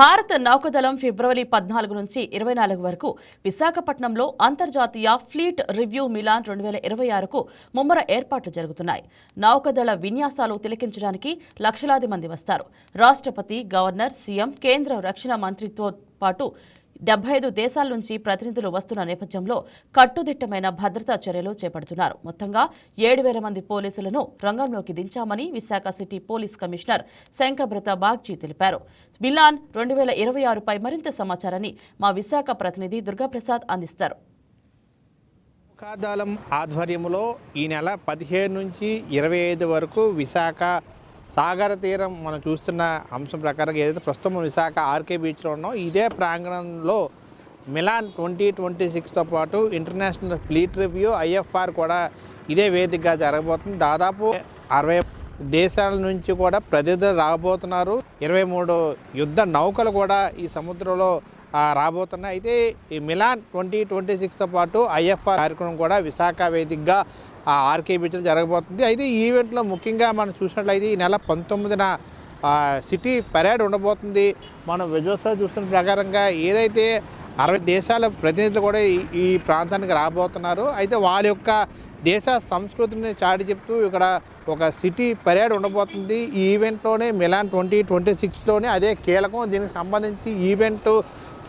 భారత నౌకాదళం ఫిబ్రవరి పద్నాలుగు నుంచి ఇరవై నాలుగు వరకు విశాఖపట్నంలో అంతర్జాతీయ ఫ్లీట్ రివ్యూ మిలాన్ రెండు వేల ఇరవై ఆరుకు ముమ్మర ఏర్పాట్లు జరుగుతున్నాయి. నౌకాదళ విన్యాసాలు తిలకించడానికి లక్షలాది మంది వస్తారు. రాష్ట్రపతి గవర్నర్ సీఎం కేంద్ర రక్షణ మంత్రితో పాటు డెబ్బై ఐదు దేశాల నుంచి ప్రతినిధులు వస్తున్న నేపథ్యంలో కట్టుదిట్టమైన భద్రతా చర్యలు చేపడుతున్నారు. మొత్తంగా ఏడు వేల మంది పోలీసులను రంగంలోకి దించామని Visakha city police commissioner Shankhabrata Bagchi తెలిపారు. బిలాన్ రెండు వేల ఇరవై ఆరుపై మరింత సమాచారాన్ని మా విశాఖ ప్రతినిధి దుర్గాప్రసాద్ అందిస్తారు. నౌకాదళం ఆధ్వర్యంలో ఈ నెల పదిహేను నుంచి ఇరవై ఐదు వరకు విశాఖ సాగర తీరం మనం చూస్తున్న అంశం ప్రకారం ఏదైతే ప్రస్తుతం విశాఖ ఆర్కే బీచ్లో ఉన్నాం ఇదే ప్రాంగణంలో మిలాన్ ట్వంటీ ట్వంటీ సిక్స్తో పాటు ఇంటర్నేషనల్ ఫ్లీట్ రివ్యూ ఐఎఫ్ఆర్ కూడా ఇదే వేదికగా జరగబోతుంది. దాదాపు అరవై దేశాల నుంచి కూడా ప్రతినిధులు రాబోతున్నారు. ఇరవై మూడు యుద్ధ నౌకలు కూడా ఈ సముద్రంలో రాబోతున్నాయి. అయితే ఈ మిలాన్ ట్వంటీ ట్వంటీ సిక్స్తో పాటు ఐఎఫ్ఆర్ కార్యక్రమం కూడా విశాఖ వేదికగా ఆ ఆర్కే బీచ్లో జరగబోతుంది. అయితే ఈ ఈవెంట్లో ముఖ్యంగా మనం చూసినట్లయితే ఈ నెల పంతొమ్మిదిన సిటీ పరేడ్ ఉండబోతుంది. మనం విజయోత్సవం చూస్తున్న ప్రకారంగా ఏదైతే అరవై దేశాల ప్రతినిధులు కూడా ఈ- ఈ ప్రాంతానికి రాబోతున్నారు. అయితే వాళ్ళ యొక్క దేశ సంస్కృతిని చాటి చెప్తూ ఇక్కడ ఒక సిటీ పరేడ్ ఉండబోతుంది. ఈ ఈవెంట్లోనే మిలాన్ ట్వంటీ ట్వంటీ సిక్స్లోనే అదే కీలకం. దీనికి సంబంధించి ఈవెంట్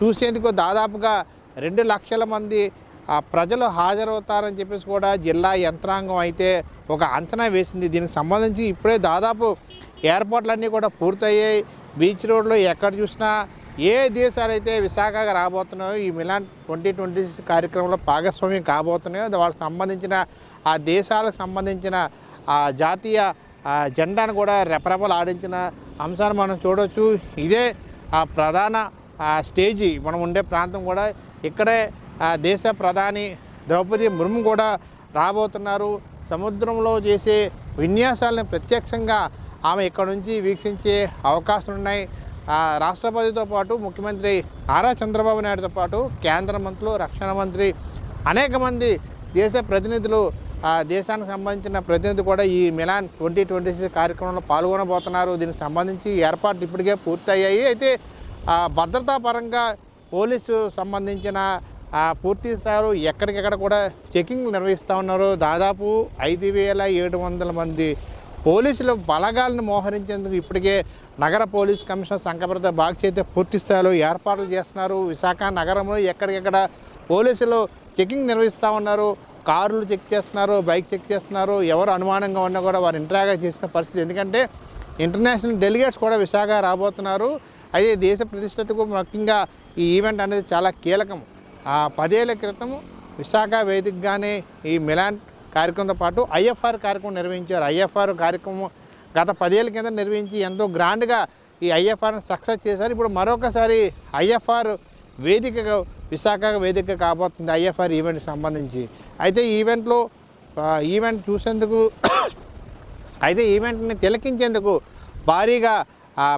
చూసేందుకు దాదాపుగా రెండు లక్షల మంది ఆ, ప్రజలు హాజరవుతారని చెప్పేసి కూడా జిల్లా యంత్రాంగం అయితే ఒక అంచనా వేసింది. దీనికి సంబంధించి ఇప్పుడే దాదాపు ఏర్పాట్లన్నీ కూడా పూర్తయ్యాయి. బీచ్ రోడ్లో ఎక్కడ చూసినా ఏ దేశాలు అయితే విశాఖగా రాబోతున్నాయో ఈ మిలాన్ ట్వంటీ ట్వంటీ కార్యక్రమంలో భాగస్వామ్యం కాబోతున్నాయో వాళ్ళకి సంబంధించిన ఆ దేశాలకు సంబంధించిన ఆ జాతీయ జెండాను కూడా రెపరెపలు ఆడించిన అంశాన్ని మనం చూడవచ్చు ఇదే ఆ ప్రధాన స్టేజీ. మనం ఉండే ప్రాంతం కూడా ఇక్కడే దేశ ప్రధాని ద్రౌపది ముర్ము కూడా రాబోతున్నారు. సముద్రంలో చేసే విన్యాసాలను ప్రత్యక్షంగా ఆమె ఇక్కడ నుంచి వీక్షించే అవకాశాలు ఉన్నాయి. రాష్ట్రపతితో పాటు ముఖ్యమంత్రి నారా చంద్రబాబు నాయుడుతో పాటు కేంద్ర మంత్రులు రక్షణ మంత్రి అనేక మంది దేశ ప్రతినిధులు ఆ దేశానికి సంబంధించిన ప్రతినిధి కూడా ఈ మిలాన్ ట్వంటీ ట్వంటీ సిక్స్ కార్యక్రమంలో పాల్గొనబోతున్నారు. దీనికి సంబంధించి ఏర్పాట్లు ఇప్పటికే పూర్తయ్యాయి. అయితే భద్రతా పరంగా పోలీసు సంబంధించిన ఆ, పూర్తిస్థాయి ఎక్కడికెక్కడ కూడా చెకింగ్ నిర్వహిస్తూ ఉన్నారు. దాదాపు ఐదు వేల ఏడు వందల మంది పోలీసులు బలగాలను మోహరించేందుకు ఇప్పటికే నగర పోలీస్ కమిషనర్ సంకప్రద బాగ్చి అయితే పూర్తి స్థాయిలో ఏర్పాట్లు చేస్తున్నారు. విశాఖ నగరంలో ఎక్కడికెక్కడ పోలీసులు చెకింగ్ నిర్వహిస్తూ ఉన్నారు. కార్లు చెక్ చేస్తున్నారు బైక్ చెక్ చేస్తున్నారు. ఎవరు అనుమానంగా ఉన్నా కూడా వారు ఇంటరాగా చేసిన పరిస్థితి. ఎందుకంటే ఇంటర్నేషనల్ డెలిగేట్స్ కూడా విశాఖ రాబోతున్నారు. అయితే దేశ ప్రతిష్టతకు ముఖ్యంగా ఈ ఈవెంట్ అనేది చాలా కీలకం. ఆ పదేళ్ళ క్రితం విశాఖ వేదికగానే ఈ మిలాన్ కార్యక్రమంతో పాటు ఐఎఫ్ఆర్ కార్యక్రమం నిర్వహించారు. ఐఎఫ్ఆర్ కార్యక్రమం గత పదేళ్ళ కింద నిర్వహించి ఎంతో గ్రాండ్గా ఈ ఐఎఫ్ఆర్ని సక్సెస్ చేశారు. ఇప్పుడు మరొకసారి ఐఎఫ్ఆర్ వేదికగా విశాఖ వేదిక కాబోతుంది ఐఎఫ్ఆర్ ఈవెంట్కి సంబంధించి. అయితే ఈవెంట్లో ఈవెంట్ చూసేందుకు అయితే ఈవెంట్ని తిలకించేందుకు భారీగా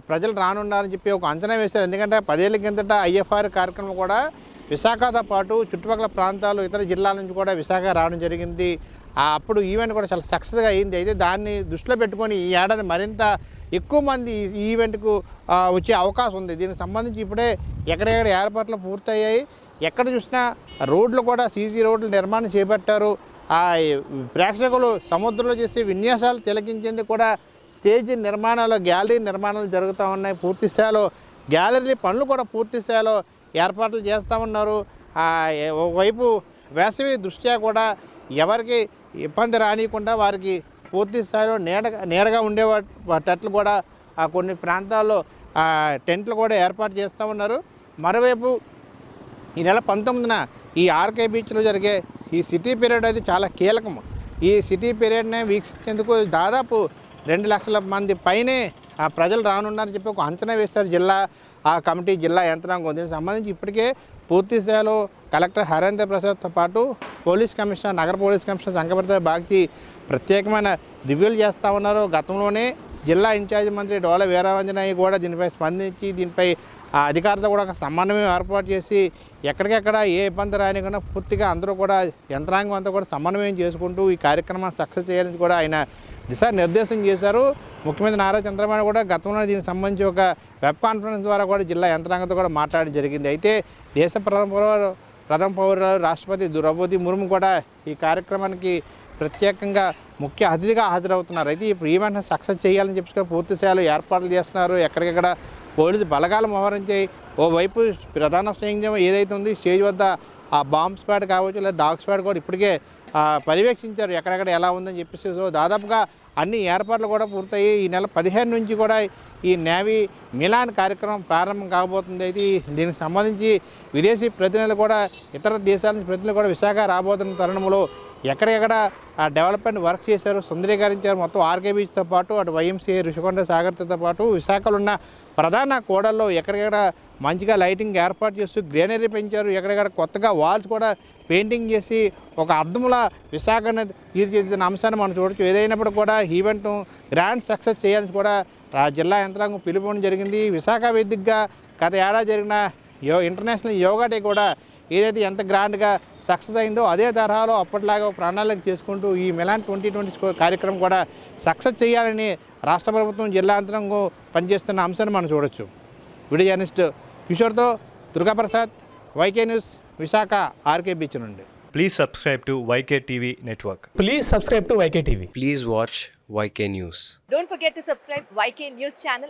ప్రజలు రానున్నారని చెప్పి ఒక అంచనా వేశారు. ఎందుకంటే పదేళ్ళ కిందట ఐఎఫ్ఆర్ కార్యక్రమం కూడా విశాఖతో పాటు చుట్టుపక్కల ప్రాంతాలు ఇతర జిల్లాల నుంచి కూడా విశాఖ రావడం జరిగింది. ఆ, అప్పుడు ఈవెంట్ కూడా చాలా సక్సెస్గా అయింది. అయితే దాన్ని దృష్టిలో పెట్టుకొని ఈ ఏడాది మరింత ఎక్కువ మంది ఈ ఈవెంట్కు వచ్చే అవకాశం ఉంది. దీనికి సంబంధించి ఇప్పుడే ఎక్కడెక్కడ ఏర్పాట్లు పూర్తయ్యాయి. ఎక్కడ చూసినా రోడ్లు కూడా సీసీ రోడ్లు నిర్మాణం చేపట్టారు. ఆ ప్రేక్షకులు సముద్రంలో చేసే విన్యాసాలు తిలకించేందుకు కూడా స్టేజ్ నిర్మాణాలు గ్యాలరీ నిర్మాణాలు జరుగుతూ ఉన్నాయి. పూర్తి స్థాయిలో గ్యాలరీ పనులు కూడా పూర్తి స్థాయిలో ఏర్పాట్లు చేస్తూ ఉన్నారు ఒకవైపు వేసవి దృష్ట్యా కూడా ఎవరికి ఇబ్బంది రానియకుండా వారికి పూర్తి స్థాయిలో నీడ నీడగా ఉండేటట్లు కూడా ఆ కొన్ని ప్రాంతాల్లో టెంట్లు కూడా ఏర్పాటు చేస్తూ ఉన్నారు మరోవైపు ఈ నెల పంతొమ్మిదిన ఈ ఆర్కే బీచ్లో జరిగే ఈ సిటీ పీరియడ్ అది చాలా కీలకం ఈ సిటీ పీరియడ్ని వీక్షించేందుకు దాదాపు రెండు లక్షల మంది పైనే ఆ ప్రజలు రానున్నారని చెప్పి ఒక అంచనా వేశారు జిల్లా ఆ కమిటీ జిల్లా యంత్రాంగం. దీనికి సంబంధించి ఇప్పటికే పూర్తి స్థాయిలో కలెక్టర్ హరేంద్ర ప్రసాద్తో పాటు పోలీస్ కమిషనర్ నగర పోలీస్ కమిషనర్ సంగపర్త బాగ్చి ప్రత్యేకమైన రివ్యూలు చేస్తూ ఉన్నారు. గతంలోనే జిల్లా ఇన్ఛార్జ్ మంత్రి డోల వీరాంజనేయ కూడా దీనిపై స్పందించి దీనిపై ఆ అధికారులతో కూడా ఒక సమన్వయం ఏర్పాటు చేసి ఎక్కడికెక్కడ ఏ ఇబ్బంది రానికుండా పూర్తిగా అందరూ కూడా యంత్రాంగం అంతా కూడా సమన్వయం చేసుకుంటూ ఈ కార్యక్రమాన్ని సక్సెస్ చేయాలని కూడా ఆయన దిశానిర్దేశం చేశారు. ముఖ్యమంత్రి నారా చంద్రబాబు కూడా గతంలో దీనికి సంబంధించి ఒక వెబ్ కాన్ఫరెన్స్ ద్వారా కూడా జిల్లా యంత్రాంగంతో కూడా మాట్లాడడం జరిగింది. అయితే దేశ ప్రథమ పౌరు ప్రథమ పౌరులు రాష్ట్రపతి ద్రౌపది ముర్ము కూడా ఈ కార్యక్రమానికి ప్రత్యేకంగా ముఖ్య అతిథిగా హాజరవుతున్నారు. అయితే ఇప్పుడు ఈవెంట్ సక్సెస్ చేయాలని చెప్పి పూర్తి స్థాయిలో ఏర్పాట్లు చేస్తున్నారు. ఎక్కడికెక్కడ పోలీసు బలగాలు మోహరించి ఓవైపు ప్రధాన సైన్యం ఏదైతే ఉంది స్టేజ్ వద్ద ఆ బాంబ్ స్క్వాడ్ కావచ్చు లేదా డాగ్ స్క్వాడ్ కూడా ఇప్పటికే పర్యవేక్షించారు ఎక్కడెక్కడ ఎలా ఉందని చెప్పేసి. సో దాదాపుగా అన్ని ఏర్పాట్లు కూడా పూర్తయి ఈ నెల పదిహేను నుంచి కూడా ఈ నేవీ మిలాన్ కార్యక్రమం ప్రారంభం కాబోతుంది. అయితే దీనికి సంబంధించి విదేశీ ప్రతినిధులు కూడా ఇతర దేశాల నుంచి ప్రతినిధులు కూడా విశాఖ రాబోతున్న తరుణంలో ఎక్కడెక్కడ ఆ డెవలప్మెంట్ వర్క్ చేశారు సుందరీకరించారు మొత్తం ఆర్కే బీచ్తో పాటు అటు వైఎంసీఏ ఋషికొండ సాగర్తో పాటు విశాఖలో ఉన్న ప్రధాన కోడల్లో ఎక్కడెక్కడ మంచిగా లైటింగ్ ఏర్పాటు చేస్తూ గ్రీనరీ పెంచారు ఎక్కడెక్కడ కొత్తగా వాల్స్ కూడా పెయింటింగ్ చేసి ఒక అర్థములా విశాఖను తీర్చిదిద్దిన అంశాన్ని మనం చూడొచ్చు. ఏదైనప్పుడు కూడా ఈవెంట్ గ్రాండ్ సక్సెస్ చేయాలని కూడా ఆ జిల్లా యంత్రాంగం పిలుపుకోవడం జరిగింది. విశాఖ వేదికగా గత ఏడాది జరిగిన యో ఇంటర్నేషనల్ యోగా డే కూడా ఏదైతే ఎంత గ్రాండ్గా సక్సెస్ అయిందో అదే తరహాలో అప్పటిలాగా ప్రణాళిక చేసుకుంటూ ఈ మిలాన్ ట్వంటీ ట్వంటీ కార్యక్రమం కూడా సక్సెస్ చేయాలని రాష్ట్ర ప్రభుత్వం జిల్లా యంత్రాంగం పనిచేస్తున్న అంశాన్ని మనం చూడొచ్చు video journalist కిషోర్తో Durgaprasad YK news Visakha RK beach నుండి Please subscribe to YK TV Network. Please subscribe to YK TV. Please watch YK News. Don't forget to subscribe YK News channel